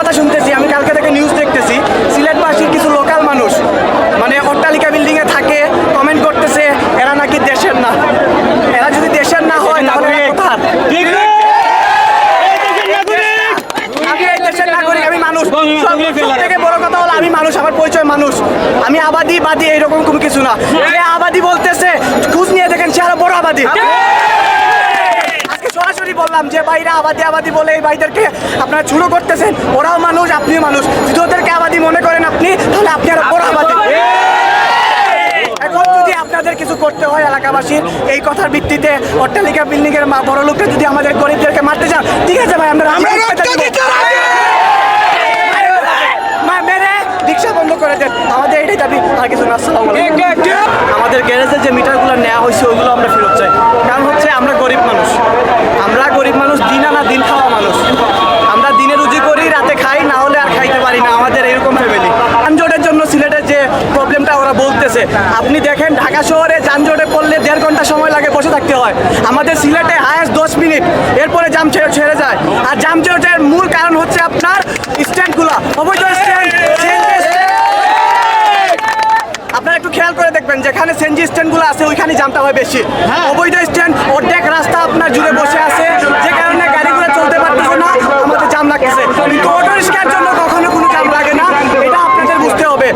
কথা শুনতেছি আমি কালকে থেকে নিউজ দেখতেছি সিলেটবাসীর কিছু লোকাল মানুষ মানে অট্টালিকা বিল্ডিংয়ে থাকে কমেন্ট করতেছে এরা নাকি দেশের না। এরা যদি দেশের না হয় তাহলে আমি এই দেশের নাগরিক আমি মানুষ। থেকে বড় কথা হলো আমি মানুষ আমার পরিচয় মানুষ। আমি আবাদি বাদী এইরকম কোনো কিছু না। আবাদি বলতেছে খুঁজ নিয়ে দেখেন সে আরও বড় আবাদি। বললাম যে ভাইরা আবাদি আবাদি বলে এই ভাইদেরকে আপনারা ছোট করতেছেন। ওরাও মানুষ আপনিও মানুষ। যদি ওদেরকে আবাদি মনে করেন আপনি তাহলে আপনি আরও বড় আবাদি এখন যদি আপনাদের কিছু করতে হয় এলাকাবাসীর এই কথার ভিত্তিতে অট্টালিকা বিল্ডিং এর মা- বড় লোকটা যদি আমাদের গরিবদেরকে মারতে চান ঠিক আছে ভাই আমরা মেরে রিক্সা বন্ধ করে দেন। আমাদের এটাই দাবি। আর কিছু না আসসালামু আলাইকুম। আমাদের গ্যারেজের যে মিটারগুলো নেওয়া হয়েছে ওইগুলো আমরা ফেরত চাই কারণ হচ্ছে আমরা গরিব মানুষ আমরা গরিব মানুষ দিন আনা দিন খাওয়া মানুষ আমরা দিনে রুজি করি রাতে খাই না হলে আর খাইতে পারি না আমাদের এরকম ফ্যামিলি যানজটের জন্য সিলেটের যে ওরা বলতেছে আপনি দেখেন ঢাকা শহরে যানজটে পড়লে দেড় ঘণ্টা সময় লাগে বসে থাকতে হয়। আমাদের সিলেটে হায়েস্ট দশ মিনিট এরপরে জাম ছেড়ে ছেড়ে যায়। আর জাম ছেড়ে মূল কারণ হচ্ছে আপনার স্ট্যান্ডগুলো। অবৈধ স্ট্যান্ড আপনারা একটু খেয়াল করে দেখবেন যেখানে সেনজি স্ট্যান্ডগুলো আছে ওইখানে জামটা হয় বেশি। অবৈধ স্ট্যান্ড অর্ধেক রাস্তা আপনার জুড়ে বসে আছে যে কারণে গাড়িগুলো চলতে পারতেছে না আমাদের জাম লাগতেছে কিন্তু অটো রিক্সার জন্য কখনো কোনো জাম লাগে না এটা আপনাদের বুঝতে হবে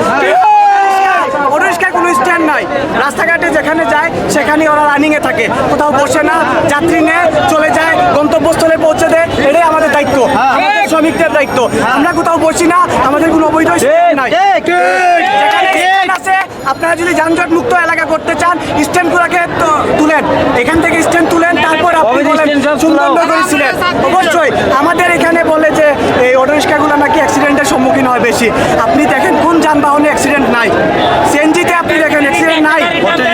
অটো রিক্সার কোনো স্ট্যান্ড নাই রাস্তাঘাটে যেখানে যায় সেখানে ওরা রানিংয়ে থাকে। কোথাও বসে না যাত্রী নেয় চলে যায় গন্তব্যস্থলে পৌঁছে দেয় এটাই আমাদের দায়িত্ব। আমাদের শ্রমিকদের দায়িত্ব। আমরা কোথাও বসি না আমাদের কোনো অবৈধ নাই। আছে আপনারা যদি যানজট মুক্ত এলাকা করতে চান স্ট্যান্ডগুলোকে তুলেন। এখান থেকে স্ট্যান্ড তুলেন তারপর আপনি বলেন সুন্দরবন করেছিলেন অবশ্যই আমাদের এখানে বলে যে এই অটো রিক্সাগুলো নাকি অ্যাক্সিডেন্টের সম্মুখীন হয় বেশি। আপনি দেখেন কোন যানবাহনে অ্যাক্সিডেন্ট নাই। সিএনজিতে আপনি দেখেন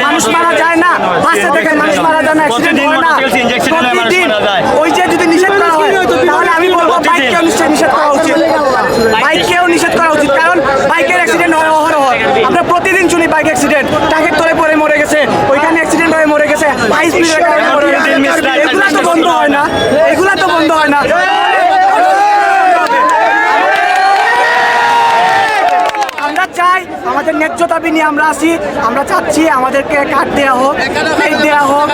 মানুষ মারা যায় না। বাসে দেখেন মানুষ মারা যায় না অ্যাক্সিডেন্ট হয় না। প্রতিদিন ওই যে যদি নিষেধ করা হয় তাহলে আমি বলব বাইককেও নিশ্চয় নিষেধ করা উচিত। বাইককেও নিষেধ করা উচিত। কারণ বাইকের অ্যাক্সিডেন্ট হয় অহরহ। আমরা প্রতিদিন শুনি বাইক অ্যাক্সিডেন্ট ট্রাকের তলে পড়ে মরে গেছে ওইখানে অ্যাক্সিডেন্ট হয়ে মরে গেছে হাই স্পিডের কারণে মরে গেছে এগুলা তো বন্ধ হয় না। এগুলা তো বন্ধ হয় না আমরা চাই আমাদের ন্যায্য দাবি নিয়ে আমরা আসি আমরা চাচ্ছি আমাদেরকে কাঠ দেওয়া হোক দেওয়া হোক।